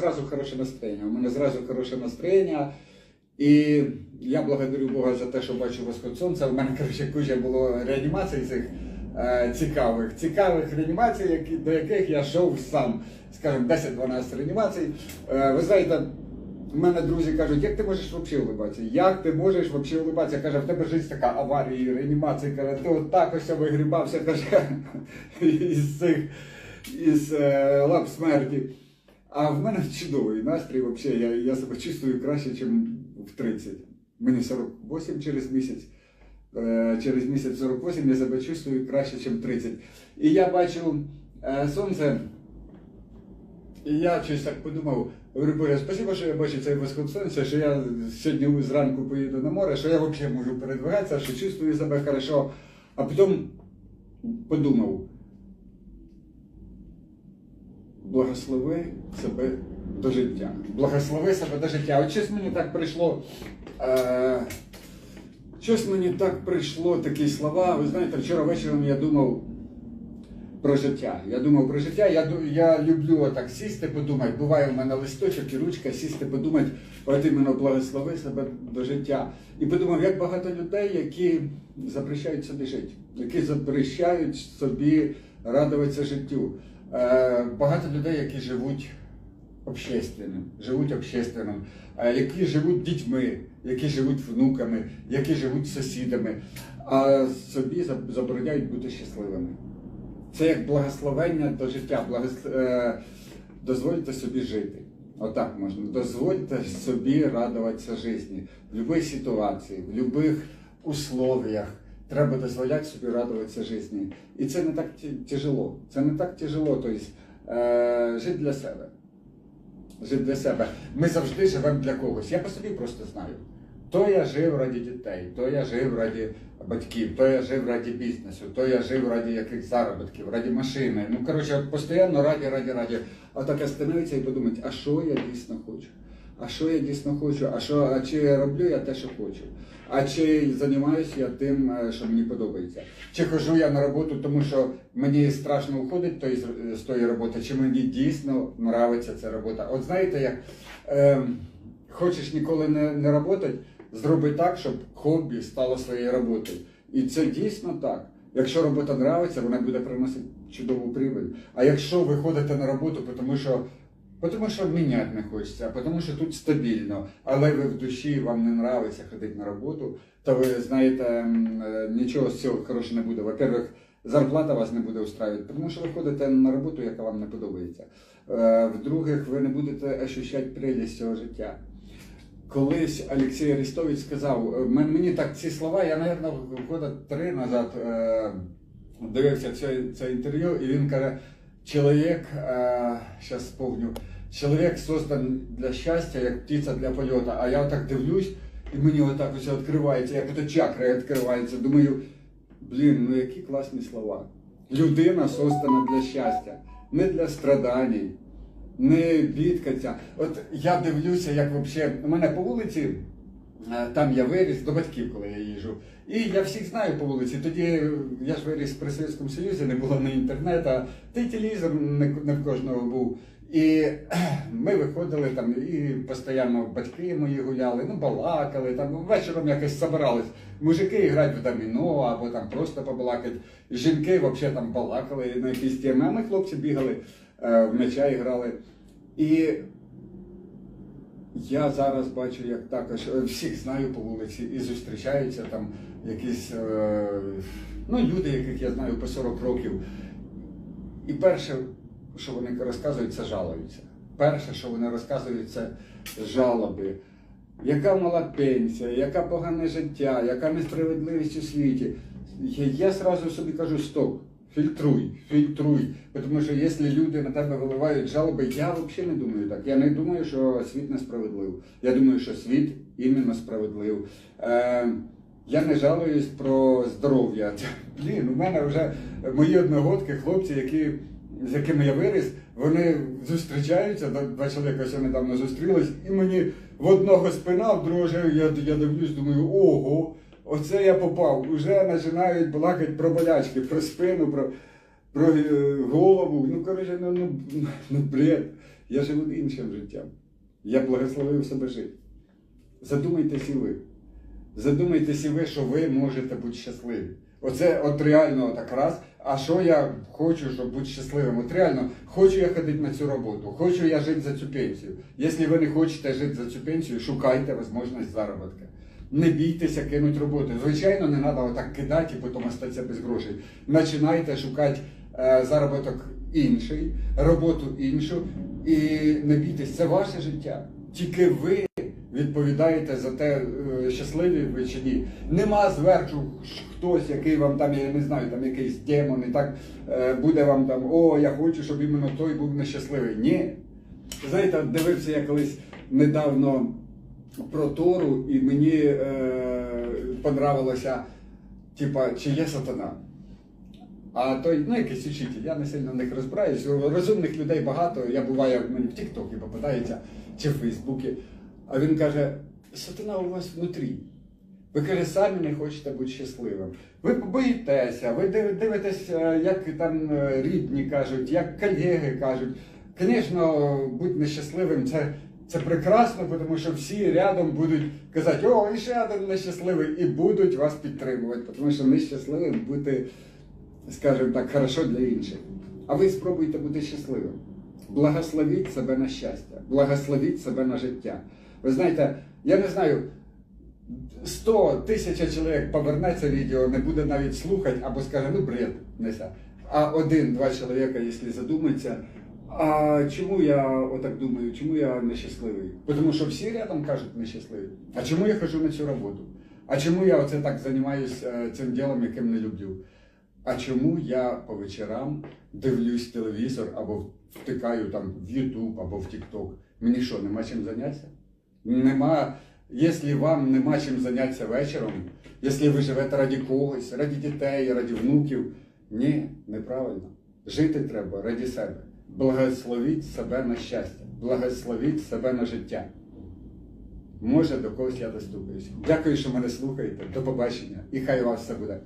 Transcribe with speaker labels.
Speaker 1: Зразу хороше настроєння. У мене зразу хороше настроєння. І я благодарю Бога за те, що бачу восход сонця. У мене коротше, куча було реанімацій цих е, цікавих, цікавих реанімацій, які, до яких я йшов сам. Скажімо, 10-12 реанімацій. Е, ви знаєте, у мене друзі кажуть, як ти можеш взагалі улибатися? Як ти можеш взагалі улибатися? Каже, в тебе життя така аварія, реанімація, каже, ти отак ось вигрібався, каже, із цих із е, лап смерті. А в мене чудовий настрій, взагалі, я, я себе чувствую краще, ніж в 30. Мені 48 через місяць. Е, через місяць 48 я себе чувствую краще, ніж 30. І я бачу е, сонце. І я щось так подумав, говорю, Боже, спасибо, що я бачу цей восход сонця, що я сьогодні зранку поїду на море, що я взагалі можу передвигатися, що чувствую себе хорошо. А потім подумав, благослови себе до життя. Благослови себе до життя. От щось мені так прийшло. Е, щось мені так прийшло такі слова. Ви знаєте, вчора вечором я думав про життя. Я думав про життя. Я, я люблю отак сісти, подумати. Буває у мене листочок і ручка, сісти, подумати, от іменно благослови себе до життя. І подумав, як багато людей, які запрещають собі жити, які запрещають собі радуватися життю. Е, багато людей, які живуть общественним, живуть общественним, е, які живуть дітьми, які живуть внуками, які живуть сусідами, а собі забороняють бути щасливими. Це як благословення до життя. Благос... е, Дозвольте собі жити. Отак можна. Дозвольте собі радуватися житті. В будь-якій ситуації, в будь-яких условиях треба дозволяти собі радуватися житті. І це не так тяжело. Це не так тяжело. Тобто, е, жити для себе. Жити для себе. Ми завжди живемо для когось. Я по собі просто знаю. То я жив раді дітей, то я жив раді батьків, то я жив раді бізнесу, то я жив раді якихось заробітків, раді машини. Ну, коротше, постійно раді, раді, раді. А так остановитися і подумати, а що я дійсно хочу? А що я дійсно хочу? А що, а чи роблю я те, що хочу? А чи займаюся я тим, е, що мені подобається? Чи хожу я на роботу, тому що мені страшно уходить той, з- тої роботи, чи мені дійсно нравиться ця робота? От знаєте, як е, хочеш ніколи не, не працювати, зроби так, щоб хобі стало своєю роботою. І це дійсно так. Якщо робота нравиться, вона буде приносити чудову прибыль. А якщо ви ходите на роботу, тому що, тому що міняти не хочеться, а тому що тут стабільно, але ви в душі вам не нравиться ходити на роботу, то ви знаєте, е, нічого з цього хорошого не буде. Во-первых, зарплата вас не буде устраювати, тому що ви ходите на роботу, яка вам не подобається. Е, В-других, ви не будете ощущати прелість цього життя. Колись Олексій Арестович сказав, е, мені так ці слова, я, мабуть, года три назад е, дивився це, це інтерв'ю, і він каже, чоловік, зараз сповню, чоловік создан для щастя, як птиця для польоту. А я отак дивлюсь, і мені отак ось відкривається, як ото чакра відкривається. Думаю, блін, ну які класні слова. Людина создана для щастя, не для страдань не бідкаться. От я дивлюся, як взагалі у мене по вулиці, е, там я виріс до батьків, коли я їжджу. І я всіх знаю по вулиці. Тоді е, я ж виріс при Совєтському Союзі, не було ні інтернету, та й телевізор не, в кожного був. І ми виходили там, і постійно батьки мої гуляли, ну балакали, там вечором якось збирались. Мужики грають в доміно або там просто побалакати. Жінки взагалі там балакали на якісь теми, а ми хлопці бігали е, в м'яча грали. І я зараз бачу, як також е, всіх знаю по вулиці і зустрічаються там якісь е, ну, люди, яких я знаю по 40 років. І перше, що вони розказують, це жалуються. Перше, що вони розказують, це жалоби. Яка мала пенсія, яка погане життя, яка несправедливість у світі. Я, сразу собі кажу, стоп, фільтруй, фільтруй. Тому що якщо люди на тебе виливають жалоби, я взагалі не думаю так. Я не думаю, що світ несправедлив. Я думаю, що світ іменно справедлив. Е, я не жалуюсь про здоров'я. Блін, у мене вже мої одногодки, хлопці, які, з якими я виріс, вони зустрічаються, два- чоловіка ось недавно зустрілись, і мені в одного спина, в другого я, я дивлюсь, думаю, ого, оце я попав. Уже починають балакати про болячки, про спину, про, про е, голову. Ну, коротше, ну, ну, ну бред. Я живу іншим життям. Я благословив себе жити. Задумайтесь і ви. Задумайтесь і ви, що ви можете бути щасливі. Оце от реально так раз. А що я хочу, щоб бути щасливим? От реально, хочу я ходити на цю роботу, хочу я жити за цю пенсію. Якщо ви не хочете жити за цю пенсію, шукайте можливість заробітку. Не бійтеся кинути роботу. Звичайно, не треба отак кидати і потім остатися без грошей. Починайте шукати е, заробіток інший, роботу іншу. І не бійтесь, це ваше життя. Тільки ви відповідаєте за те, е, щасливі ви чи ні. Нема зверху хтось, який вам там, я не знаю, там якийсь демон, і так е, буде вам там, о, я хочу, щоб іменно той був нещасливий. Ні. Знаєте, дивився я колись недавно про Тору, і мені е, понравилося, типа, чи є сатана. А той, ну якийсь учитель, я не сильно в них розбираюсь. Розумних людей багато. Я буваю, мені в Тіктокі попадається чи в Фейсбуці. А він каже: сатана у вас внутрі. Ви каже, самі не хочете бути щасливим. Ви боїтеся, ви див- дивитесь, е, як там е, рідні кажуть, як колеги кажуть. Звісно, бути нещасливим це, це прекрасно, тому що всі рядом будуть казати, о, і ще один нещасливий, і будуть вас підтримувати, тому що нещасливим бути, скажімо так, хорошо для інших. А ви спробуйте бути щасливим. Благословіть себе на щастя, благословіть себе на життя. Ви знаєте, я не знаю, 100 тисяч чоловік повернеться відео, не буде навіть слухати або скаже, ну бред, несе. А один-два чоловіка, якщо задуматься, а чому я отак думаю, чому я нещасливий? Тому що всі рядом кажуть нещасливі. А чому я хожу на цю роботу? А чому я оце так займаюся цим ділом, яким не люблю? А чому я по вечорам дивлюсь телевізор або втикаю там в YouTube або в TikTok? Мені що, нема чим зайнятися? Нема, якщо вам нема чим зайнятися вечором, якщо ви живете раді когось, раді дітей, раді внуків, ні, неправильно. Жити треба раді себе. Благословіть себе на щастя, благословіть себе на життя. Може, до когось я достукаюсь. Дякую, що мене слухаєте. До побачення. І хай у вас все буде.